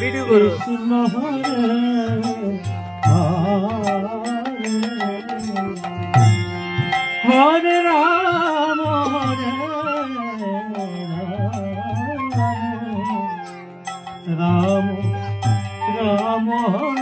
Video করো হরে রাম হরে রাম রাম হরে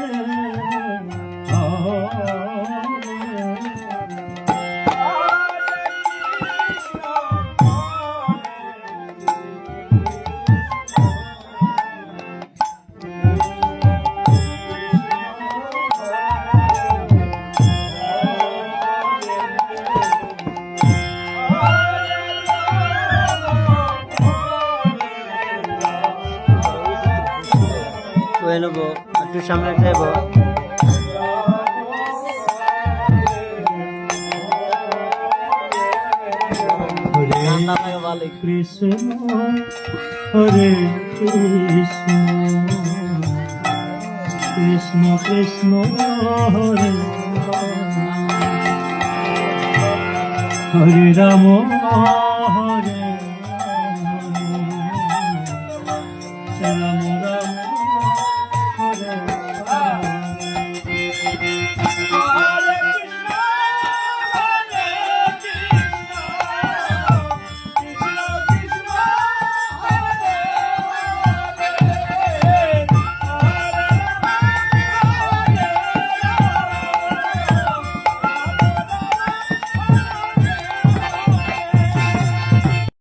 ওই নেব একটু সামনে যাব কৃষ্ণ হরে কৃষ্ণ। কৃষ্ণ কৃষ্ণ হরে হরে রাম। হরে রাম